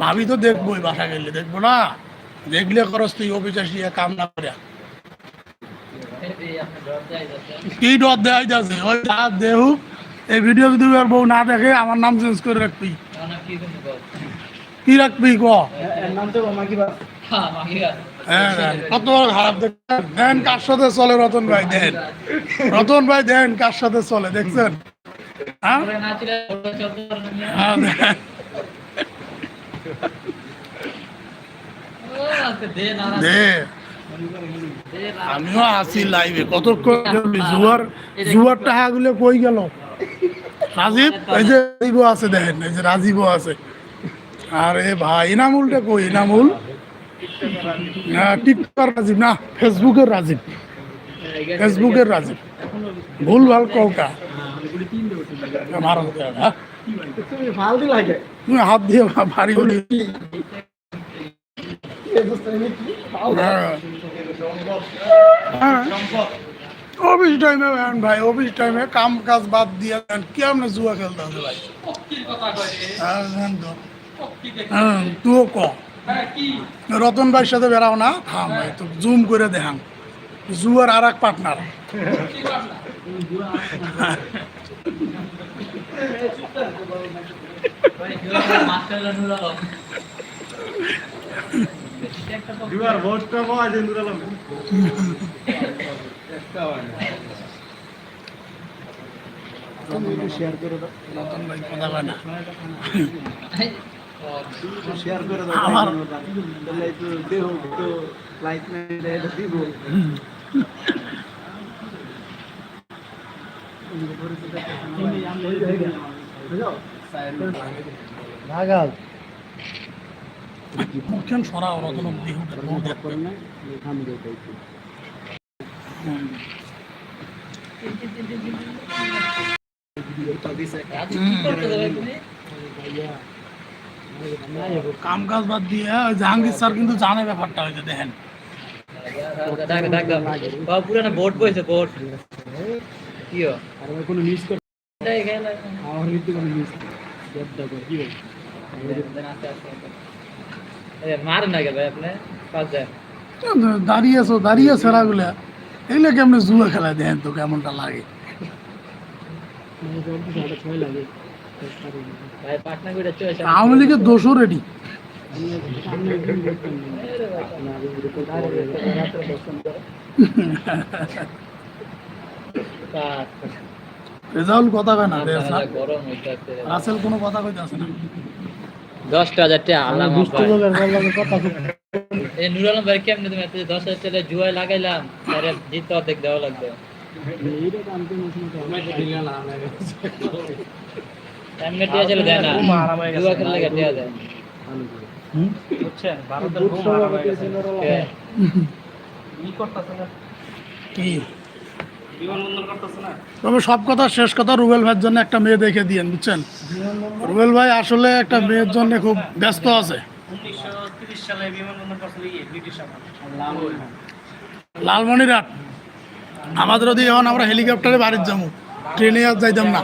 ভাবি তো দেখবোই বাসা গেলে, দেখব না? দেখলে খরচ তুই অফিস কাম না করে কি ডর দেয় ওই দেহু এই ভিডিও বউ না দেখে, আমার নাম চেঞ্জ করে রাখবি। কি রাখবি ক? দেন কার সাথে চলে রতন ভাই দেন। রতন ভাই দেন কার সাথে চলে দেখছেন? হ্যাঁ? হ্যাঁ, আমিও আছি লাইভে কতক্ষণ? জুয়ার জুয়ার টাকাগুলো কই গেল? রাজীব এই যে রাজীবও আছে দেখেন এই যে রাজীবও আছে। আরে ভাই ইনামুলটা কই? ইনামুল? না টিকটক রাজীব না ফেসবুকের রাজীব। ফেসবুকের রাজীব। ভুল ভালো হবে, হ্যাঁ? হাত দিয়ে ভারী বলি অফিস টাইমে ভাই অফিস টাইমে কাম কাজ বাদ দিয়ে দেন কি আপনি জুয়া খেলতে হবে ভাই? জান তো। তুইও ক। রতন ভাইয়ের সাথে বেরাও না। থাম ভাই তো জুম করে দেখান জুয়ার আর এক পার্টনার শেয়ার করে রতন ভাই কথা না। শেয়ার করে দাও আমার- তাহলে একটু দেহ তো লাইট নাই এটা দিব। কাম কাজ বাদ দিয়ে জাহাঙ্গীর স্যার কিন্তু জানে ব্যাপারটা হয়েছে দেখেন। পুরানো বোট বইছে বোট কি কোনো মিস করে আমার কিন্তু কোনো মিস কি মার না গে আপনি? পাঁচ যায় দাঁড়িয়ে আছো দাঁড়িয়ে সেরাগুলা। এগুলো কেমন জুয়া খেলা দেখেন তো কেমনটা মানে লাগে। আওয়ামী লীগের দোষও রেডি রেজাউল কথা কয় না? দেশ রাসেল কোনো কথা কইতে আছে না। দশটা হাজার টাকা এই নুর আলম ভাই কেমনে তুমি দশ হাজার টাকা জুয়ায় লাগাইলাম? তারে জিততে অর্ধেক দেওয়া লাগবে। লাগে টিয়া দেয়। দেয় কে? কি তবে সব কথা শেষ কথা রুবেল ভাইয়ের জন্য একটা মেয়ে দেখে দিয়েন বুঝছেন? রুবেল ভাই আসলে একটা মেয়ের জন্য খুব ব্যস্ত আছে। লালমনিরহাট। আমাদের ওদিকে এখন আমরা হেলিকপ্টারে বাড়ির যাব। ট্রেনে আর যাইতাম না।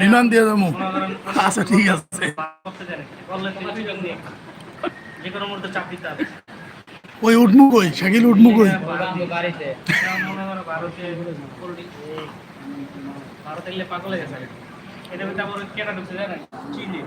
বিমান দিয়ে যাব। আচ্ছা ঠিক আছে। ওই উঠমু কই? শাকিল উঠমু কই? ভারতে পাগল হয়ে গেছে এটা কেনা ঢুকছে জানেন? চিনি